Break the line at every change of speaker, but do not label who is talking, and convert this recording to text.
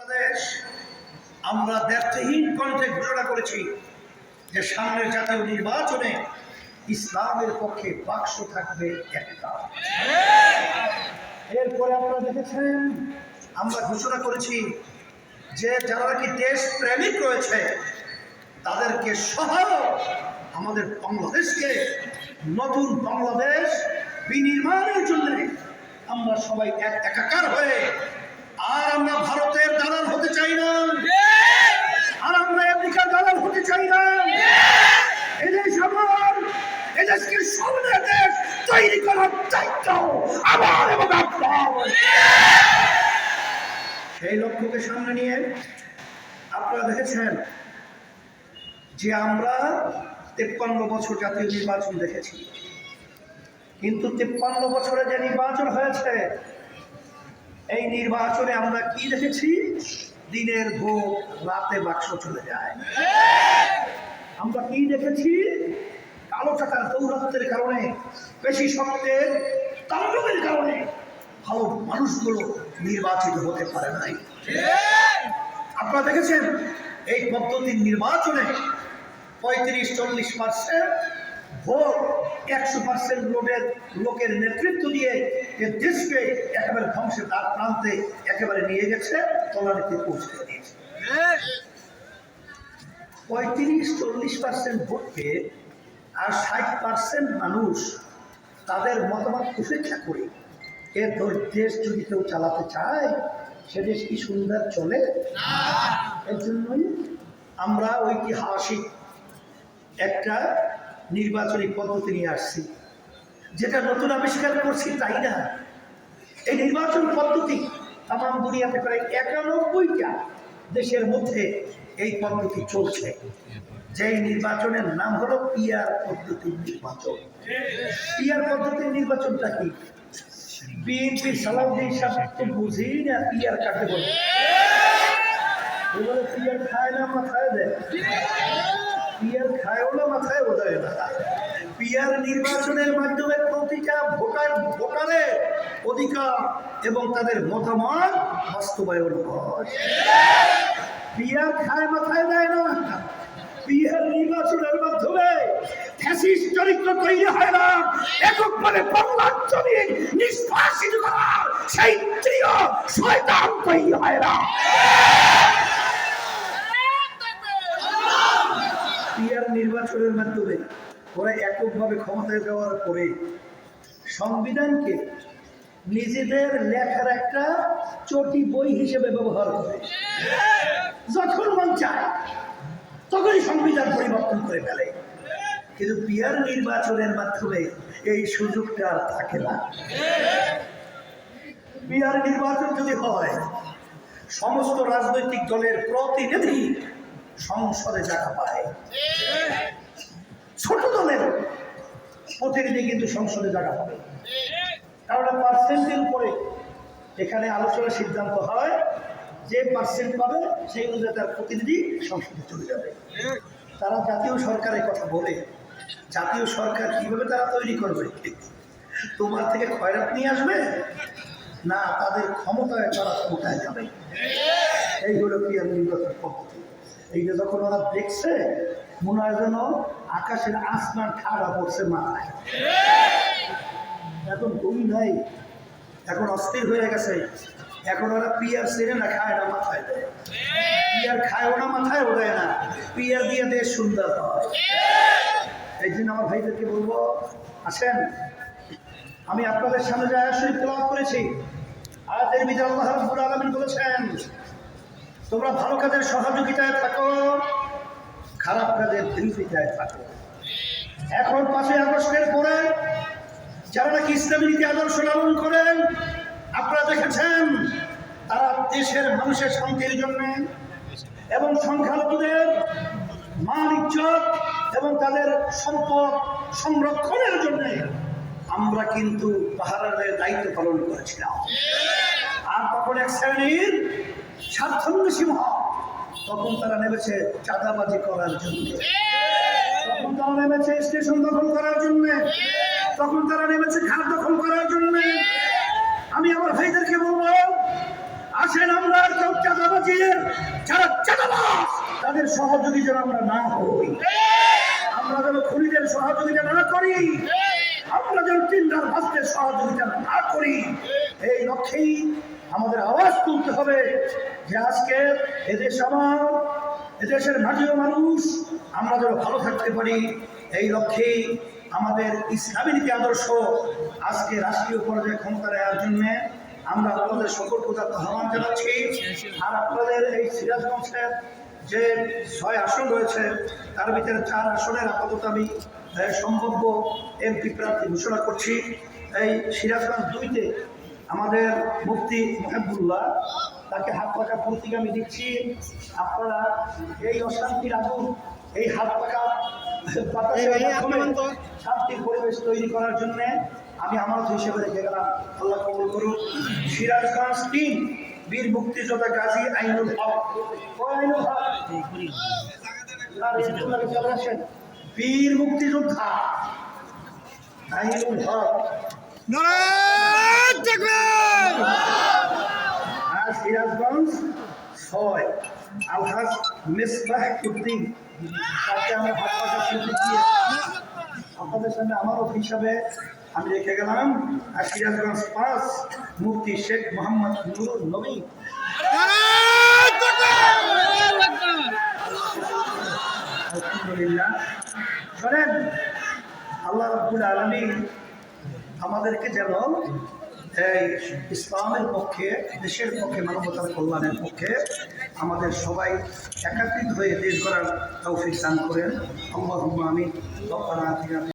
বাংলাদেশ, আমরা ব্যর্থহীন কণ্ঠে ঘোষণা করেছি যে সামনের জাতীয় নির্বাচনে ইসলামের পক্ষে বাক্স থাকবে একটা। এরপরে আপনারা দেখেছেন, আমরা ঘোষণা করেছি যে যারা নাকি দেশ প্রেমিক রয়েছে, তাদেরকে সহ আমাদের বাংলাদেশকে, নতুন বাংলাদেশ বিনির্মাণের জন্য আমরা সবাই এক একাকার হয়ে, আর আমরা ভারতের দালাল হতে চাই না আর আমরা আমেরিকার দালাল হতে চাই না এদেশ আমার সামনের দেশ তৈরি করার দায়িত্ব আমার এবং আপনার। সেই লক্ষ্যকে সামনে নিয়ে আপনারা দেখেছেন যে আমরা তেপ্পান্ন বছর জাতীয় নির্বাচন দেখেছি। কিন্তু তেপ্পান্ন বছরে যে নির্বাচন হয়েছে, এই নির্বাচনে আমরা কি দেখেছি? দিনের ভোট, রাতে বাক্স চলে যায়। আমরা কি দেখেছি? কালো টাকার দৌরাত্মের কারণে, বেশি শক্তের তাণ্ডবের কারণে ভালো মানুষগুলো নির্বাচিত হতে পারে নাই। আপনারা দেখেছেন, এই পদ্ধতির নির্বাচনে পঁয়ত্রিশ, চল্লিশ পার্সেন্ট ভোট, একশো পার্সেন্ট লোকের লোকের নেতৃত্ব দিয়ে এ দেশকে একেবারে ধ্বংসের তার প্রান্তে একেবারে নিয়ে গেছে, তলানিতে পৌঁছে দিয়েছে। পঁয়ত্রিশ, চল্লিশ পার্সেন্ট ভোটকে আর ষাট পার্সেন্ট মানুষ তাদের মতামত উপেক্ষা করে ধর দেশ যদি কেউ চালাতে চায়, সে দেশ কি সুন্দর চলে? এর জন্যই আমরা ঐতিহাসিক একটা নির্বাচনী পদ্ধতি নিয়ে আসছি, যেটা নতুন আবিষ্কার করছি তাই না? এই নির্বাচন পদ্ধতি তাম দুনিয়াতে প্রায় একানব্বইটা দেশের মধ্যে এই পদ্ধতি চলছে। যেই নির্বাচনের নাম হলো পিয়ার পদ্ধতির নির্বাচন। পিয়ার পদ্ধতির নির্বাচনটা কি? বিএনপি সালাউদ্দিন সাহেব তো বুঝেই না পিয়ার কাকে বলে। এবারে পিয়ার খায় না, মাথায় দেয়। পিয়ার খায়ও না, মাথায় বোধহয় না। পিয়ার নির্বাচনের মাধ্যমে প্রতিটা ভোটার, ভোটারের অধিকার এবং তাদের মতামত বাস্তবায়ন হয়। পিয়ার খায়, মাথায় দেয় না। নির্বাচনের মাধ্যমে ফ্যাসিস্ট চরিত্র তৈরি হয় না। এককভাবে বাংলাঞ্চলে নিষ্কাশিত করার সেই প্রিয় শয়তান তৈরি হয় না। পিয়ার নির্বাচনের মাধ্যমে ওরা এককভাবে ক্ষমতায় যাওয়ার পরে সংবিধানকে নিজেদের লেখার একটা চটি বই হিসেবে ব্যবহার করে। যখন মন চায় তখনই সংবিধান পরিবর্তন করে ফেলে। কিন্তু পিয়ার নির্বাচনের মাধ্যমে এই সুযোগটা আর থাকে না। পিয়ার নির্বাচন যদি হয়, সমস্ত রাজনৈতিক দলের প্রতিনিধি সংসদে জায়গা পায়। ছোট দলের প্রতিনিধি কিন্তু সংসদে জায়গা পাবে। কারণ পার্সেন্টের উপরে এখানে আলোচনার সিদ্ধান্ত হয় যে পার্সেন্ট পাবে, সেই অনুযায়ী তার প্রতিনিধি সংসদে চলে যাবে। তারা জাতীয় সরকারের কথা বলে, জাতীয় সরকার কীভাবে তারা তৈরি করবে? তোমার থেকে খয়রাত নিয়ে আসবে? না, তাদের ক্ষমতায় তারা ক্ষমতায় যাবে। এই হলো ক্রিয়া নির্বাচন পদ্ধতি। এইটা যখন ওরা দেখছে, মনে হয় যেন আকাশের আসমান খাড়া পড়ছে মাথায়। এখন ঘুম নাই, এখন অস্থির হয়ে গেছে। এখন ওরা পিয়ার সেরে না খায় না, মাথায় দেয়। পিয়ার খায়ও না মাথায়ও দেয় না। পিয়ার দিয়ে দেশ সুন্দর হয়। এই জন্য আমার ভাইদেরকে বলব, আসেন। আমি আপনাদের সামনে যে আয়াত শরীফ করেছি। আয়াতের ভিতরে আল্লাহ রাব্বুল আলামিন বলেছেন, তোমরা ভালো কাজের সহযোগিতায় থাকো, খারাপ কাজের বিরোধিতায় থাকো। এখন পাঁচই আগস্টের পরে যারা নাকি ইসলামী নীতি আদর্শ লালন করেন, আপনারা দেখেছেন তারা দেশের মানুষের শান্তির জন্য এবং সংখ্যালঘুদের মান ইজ্জত এবং তাদের সম্পদ সংরক্ষণের জন্য আমরা কিন্তু পাহাড়ের দায়িত্ব পালন করেছিলাম। আর তখন এক শ্রেণির স্বার্থন্বেষী মহা, তখন তারা নেমেছে চাঁদাবাজি করার জন্য। তখন তারা নেমেছে স্টেশন দখল করার জন্য। তখন তারা নেমেছে ঘাট দখল করার জন্য আমি আমার ভাইদেরকে বলব আসেন আমরা কেউ যারা তাদের সহযোগী যেন আমরা না হই আমরা যেন খুনিদের সহযোগিতা না করি, আমরা যেন চিন্তার ভাস্তের সহযোগিতা না করি। এই লক্ষ্যেই আমাদের আওয়াজ তুলতে হবে যে আজকে এদেশ আমার, এদেশের মাটিও মানুষ, আমরা যেন ভালো থাকতে পারি। এই লক্ষ্যেই আমাদের ইসলামী নীতি আদর্শ আজকে রাষ্ট্রীয় পর্যায়ে ক্ষমতা নেওয়ার জন্য আমরা আপনাদের সতর্কতার আহ্বান জানাচ্ছি। আর আপনাদের এই সিরাজগঞ্জের যে ছয় আসন রয়েছে তার ভিতরে চার আসনের আপাতত আমি সম্ভাব্য এমপি প্রার্থী ঘোষণা করছি। এই সিরাজগঞ্জ দুইতে আমাদের মুফতি মহাবুল্লাহ তাকে হাত পাকা প্রতীক আমি দিচ্ছি। আপনারা এই অশান্তির আগুন এই হাত পাকা শান্তির পরিবেশ তৈরি করার জন্য আমি আমার হিসেবে রেখে গেলাম। আল্লাহ কবুল করুন সিরাজগঞ্জ তিন বীর মুক্তিযোদ্ধা গাজী আইনুল হক। আইনুল। বীর মুক্তিযোদ্ধা আইনুল হক। সিরাজগঞ্জ ছয়। আলহাজ মিসবাহ উদ্দিন তাকে আমরা হাত পাকা আপনাদের সামনে আমারও হিসাবে আমি রেখে গেলাম আর সিরাজগঞ্জ পাঁচ মুফতি শেখ মোহাম্মদ নুরুল নবী। আল্লাহ রব্বুল আলমী আমাদেরকে যেন এই ইসলামের পক্ষে, দেশের পক্ষে, মানবতার কল্যাণের পক্ষে আমাদের সবাই একাত্রিত হয়ে দেশ গড়ার তৌফিক দান করেন। আমি